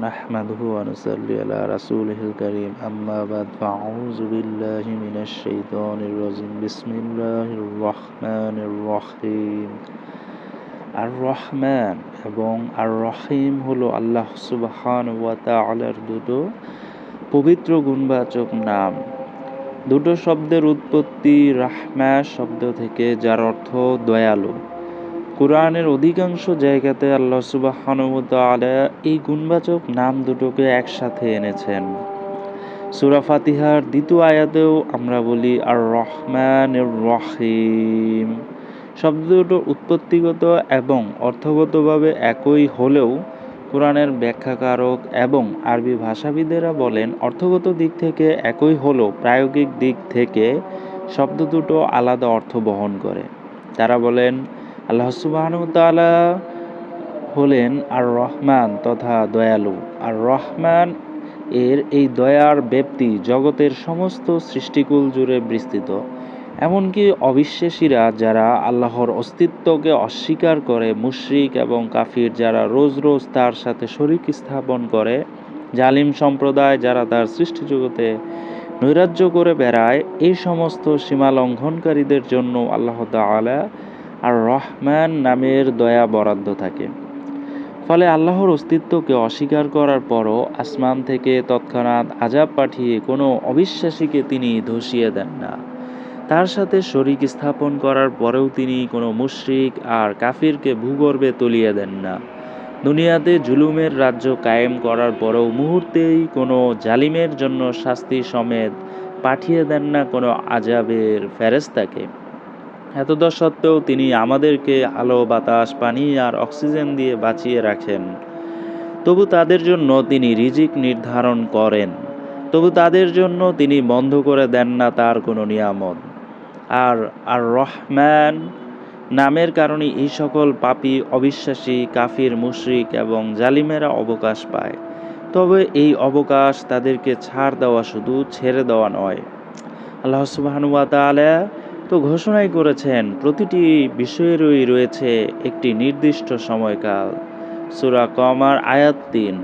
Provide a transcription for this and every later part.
نحمده ونصلي على رسوله الكريم أما بعد فأعوذ بالله من الشيطان الرجيم بسم الله الرحمن الرحيم আর রহমান এবং আর রহিম হলো আল্লাহ সুবহান ওয়া তাআলার দুটো পবিত্র গুণবাচক নাম দুটো শব্দের উৎপত্তি রাহমা শব্দ থেকে যার অর্থ দয়ালু কোরআনের অধিকাংশ জায়গাতে আল্লাহ সুবাহানুতালা এই গুণবাচক নাম দুটোকে একসাথে এনেছেন। সুরা ফাতিহার দ্বিতীয় আয়াতেও আমরা বলি আর রহমান রহিম। শব্দ দুটো উৎপত্তিগত এবং অর্থগতভাবে একই হলেও কোরআনের ব্যাখ্যাকারক এবং আরবি ভাষাবিদেরা বলেন অর্থগত দিক থেকে একই হলেও প্রায়োগিক দিক থেকে শব্দ দুটো আলাদা অর্থ বহন করে। তারা বলেন আল্লাহ সুবাহতালা হলেন আর রহমান তথা দয়ালু। আর রহমান এর এই দয়ার ব্যক্তি জগতের সমস্ত সৃষ্টিকুল জুড়ে বিস্তৃত। এমনকি অবিশ্বাসীরা যারা আল্লাহর অস্তিত্বকে অস্বীকার করে, মুশরিক এবং কাফির যারা রোজ রোজ তার সাথে শরিক স্থাপন করে, জালিম সম্প্রদায় যারা তার সৃষ্টি জগতে নৈরাজ্য করে বেড়ায়, এই সমস্ত সীমালঙ্ঘনকারীদের জন্য আল্লাহ তালা আর রহমান নামের দয়া বরাদ্দ থাকে। ফলে আল্লাহর অস্তিত্বকে অস্বীকার করার পরও আসমান থেকে তৎক্ষণাৎ আজাব পাঠিয়ে কোনো অবিশ্বাসীকে তিনি ধসিয়ে দেন না। তার সাথে শরিক স্থাপন করার পরেও তিনি কোনো মুশরিক আর কাফিরকে ভূগর্ভে তলিয়ে দেন না। দুনিয়াতে জুলুমের রাজ্য কায়েম করার পরেও মুহূর্তেই কোনো জালিমের জন্য শাস্তি সমেত পাঠিয়ে দেন না কোনো আজাবের ফেরেস্তাকে এতদ সত্ত্বেও তিনি আমাদেরকে আলো, বাতাস, পানি আর অক্সিজেন দিয়ে বাঁচিয়ে রাখেন। তবু তাদের জন্য তিনি রিজিক নির্ধারণ করেন। তবু তাদের জন্য তিনি বন্ধ করে দেন না তার কোনো নিয়ামত। আর আর রহমান নামের কারণে এই সকল পাপি, অবিশ্বাসী, কাফির, মুশরিক এবং জালিমেরা অবকাশ পায়। তবে এই অবকাশ তাদেরকে ছাড় দেওয়া শুধু ছেড়ে দেওয়া নয়। আল্লাহ সুবাহানুয়া তালা তো ঘোষণাই করেছেন, প্রতিটি বিষয়েরই রয়েছে একটি নির্দিষ্ট সময়কাল। সুরা কমার আয়াত তিন।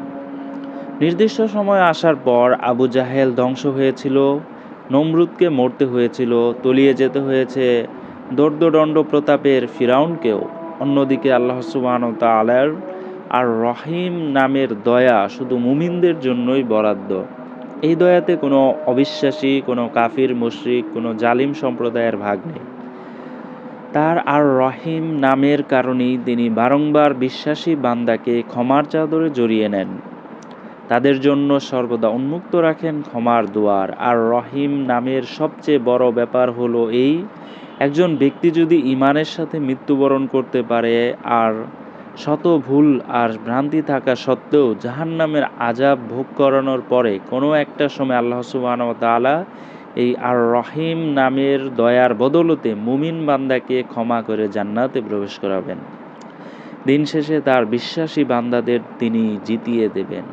নির্দিষ্ট সময় আসার পর আবু জাহেল ধ্বংস হয়েছিল, নমরুদকে মরতে হয়েছিল, তলিয়ে যেতে হয়েছে দর্দদণ্ড প্রতাপের ফিরাউনকেও। অন্যদিকে আল্লাহ সুবাহন তালার আর রহিম নামের দয়া শুধু মুমিনদের জন্যই বরাদ্দ। এই দয়াতে কোনো অবিশ্বাসী, কোনো কাফির, মুশরিক, কোনো জালিম সম্প্রদায়ের ভাগ নেই। তার আর রহিম নামের কারণেই তিনি বারংবার বিশ্বাসী বান্দাকে ক্ষমার চাদরে জড়িয়ে নেন। তাদের জন্য সর্বদা উন্মুক্ত রাখেন ক্ষমার দুয়ার। আর রহিম নামের সবচেয়ে বড় ব্যাপার হলো এই, একজন ব্যক্তি যদি ইমানের সাথে মৃত্যুবরণ করতে পারে, আর শত ভুল আর ভ্রান্তি থাকা সত্ত্বেও জাহান্নামের আজাব ভোগ করানোর পরে কোনো একটা সময় আল্লাহ সুবাহতালা এই আর রহিম নামের দয়ার বদলতে মুমিন বান্দাকে ক্ষমা করে জান্নাতে প্রবেশ করাবেন। দিন শেষে তার বিশ্বাসী বান্দাদের তিনি জিতিয়ে দেবেন।